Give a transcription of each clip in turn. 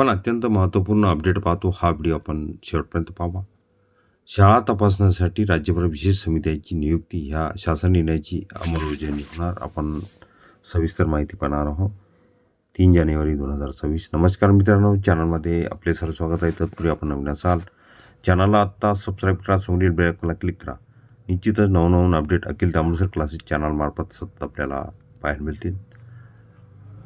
आपण अत्यंत महत्त्वपूर्ण अपडेट पाहतो हा व्हिडिओ आपण शेवटपर्यंत पाहावा शाळा तपासण्यासाठी राज्यभर विशेष समित्यांची नियुक्ती ह्या शासन निर्णयाची अंमलबजावणी होणार. आपण सविस्तर माहिती पाहणार आहोत. तीन जानेवारी दोन हजार सव्वीस. नमस्कार मित्रांनो. चॅनलमध्ये आपले सर्व स्वागत आहे. तत्पूर्वी आपण नवीन असाल चॅनलला आत्ता सबस्क्राईब करा समोरील बेलकॉनला क्लिक करा. निश्चितच नवनवीन अपडेट अखिल दामोसर क्लासेस चॅनलमार्फत सतत आपल्याला पाहायला मिळतील.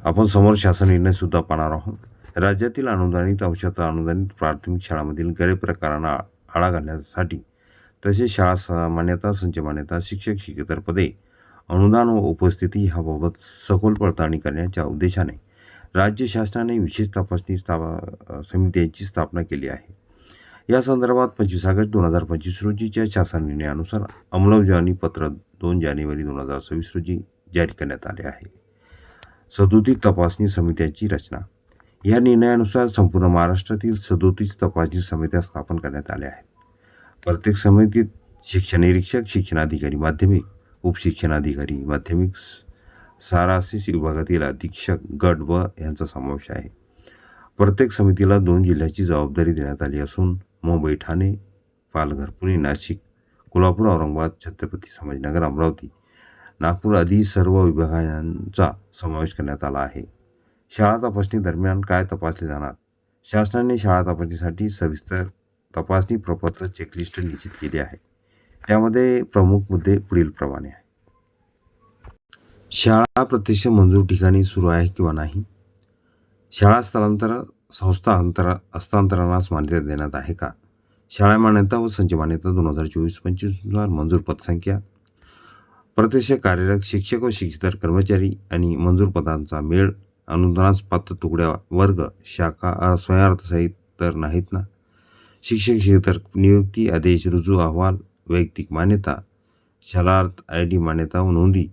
आपण समोर शासन निर्णयसुद्धा पाहणार आहोत. राज्यातील अनुदानित अंशात अनुदानित प्राथमिक शाळांमधील गैरप्रकारांना आळा घालण्यासाठी तसेच शाळा स- मान्यता संच मान्यता शिक्षक शिकेतर पदे अनुदान व उपस्थिती ह्याबाबत सखोल पडताळणी करण्याच्या उद्देशाने राज्य शासनाने विशेष तपासणी स्थापा समित्यांची स्थापना केली आहे. या संदर्भात पंचवीस ऑगस्ट दोन हजार पंचवीस रोजीच्या शासन निर्णयानुसार अंमलबजावणी पत्र दोन जानेवारी दोन हजार सव्वीस रोजी जारी करण्यात आले आहे. सदोदित तपासणी समित्यांची रचना या निर्णयानुसार संपूर्ण महाराष्ट्रातील सदोतीस तपासणी समित्या स्थापन करण्यात आल्या आहेत. प्रत्येक समितीत शिक्षण निरीक्षक शिक्षणाधिकारी माध्यमिक उपशिक्षणाधिकारी माध्यमिक स- सारासीस विभागातील अधीक्षक गट व यांचा समावेश आहे. प्रत्येक समितीला दोन जिल्ह्याची जबाबदारी देण्यात आली असून मुंबई ठाणे पालघर पुणे नाशिक कोल्हापूर औरंगाबाद छत्रपती संभाजीनगर अमरावती नागपूर आदी सर्व विभागांचा समावेश करण्यात आला आहे. शाळा तपासणी दरम्यान काय तपासले जाणार? शासनाने शाळा तपासणीसाठी सविस्तर तपासणी प्रपत्र चेकलिस्ट निश्चित केली आहे. त्यामध्ये प्रमुख मुद्दे पुढीलप्रमाणे आहे शाळा प्रत्यक्ष मंजूर ठिकाणी सुरू आहे किंवा नाही? शाळा स्थलांतर संस्था अंतरा हस्तांतरणास मान्यता देण्यात आहे का? शाळा मान्यता व संच मान्यता दोन हजार चोवीस पंचवीसनुसार मंजूर पदसंख्या. प्रत्यक्ष कार्यरत शिक्षक व शिक्षितर कर्मचारी आणि मंजूर पदांचा मेळ अनुदानास पात्र तुकड्या वर्ग शाखा अ, स्वयंअर्थसहित तर नाहीत ना? शिक्षक क्षेत्र नियुक्ती आदेश रुजू अहवाल वैयक्तिक मान्यता शालार्थ आय डी मान्यता व नोंदी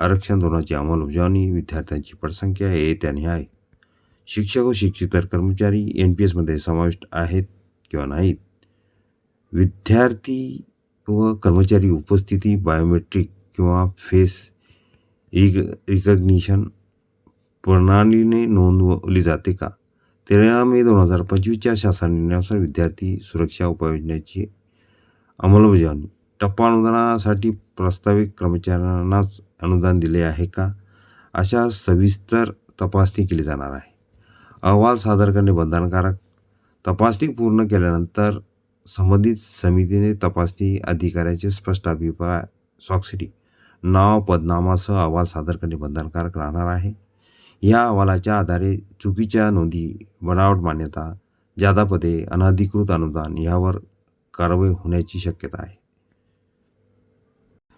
आरक्षण धोरणाची अंमलबजावणी विद्यार्थ्यांची पटसंख्या हे त्याने आहे. शिक्षक व शिक्षितर कर्मचारी एन पी एसमध्ये समाविष्ट आहेत किंवा नाहीत. विद्यार्थी व कर्मचारी उपस्थिती बायोमेट्रिक किंवा फेस रिक रिकग्निशन प्रणालीने नोंदवली जाते का? तेरा मे दोन हजार पंचवीसच्या शासन निर्णयानुसार विद्यार्थी सुरक्षा उपाययोजनेची अंमलबजावणी. टप्पा अनुदानासाठी प्रस्तावित कर्मचाऱ्यांनाच अनुदान दिले आहे का? अशा सविस्तर तपासणी केली जाणार आहे. अहवाल सादर करणे बंधनकारक. तपासणी पूर्ण केल्यानंतर संबंधित समितीने तपासणी अधिकाऱ्याचे स्पष्ट अभिप्राय स्वाक्षरी नाव पदनामासह अहवाल सादर करणे बंधनकारक राहणार आहे. या अहवालाच्या आधारे चुकीच्या नोंदी बनावट मान्यता जादा पदे अनधिकृत अनुदान यावर कारवाई होण्याची शक्यता आहे.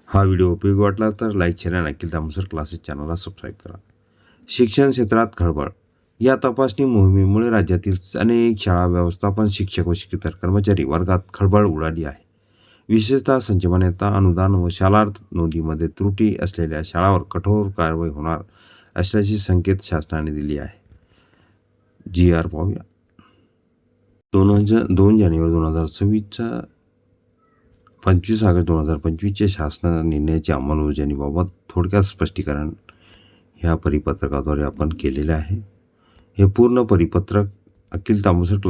हा व्हिडिओ उपयोगी वाटला तर लाईक शेअर आणि अखिल दामसर क्लासेस चॅनलला सबस्क्राईब करा. शिक्षण क्षेत्रात खळबळ. या तपासणी मोहिमेमुळे राज्यातील अनेक शाळा व्यवस्थापन शिक्षक व शिक्षकेतर कर्मचारी वर्गात खळबळ उडाली आहे. विशेषतः संचमान्यता अनुदान व शालार्थ नोंदीमध्ये त्रुटी असलेल्या शाळांवर कठोर कारवाई होणार असल्याची संकेत शासनाने दिली आहे. जी आर पाहूया. दोन हजार दोन जानेवारी दोन हजार सव्वीसचा पंचवीस ऑगस्ट दोन हजार पंचवीसच्या शासना निर्णयाच्या अंमलबजावणीबाबत थोडक्यात स्पष्टीकरण ह्या परिपत्रकाद्वारे आपण केलेले आहे. हे पूर्ण परिपत्रक अखिल तांबूसर क्लास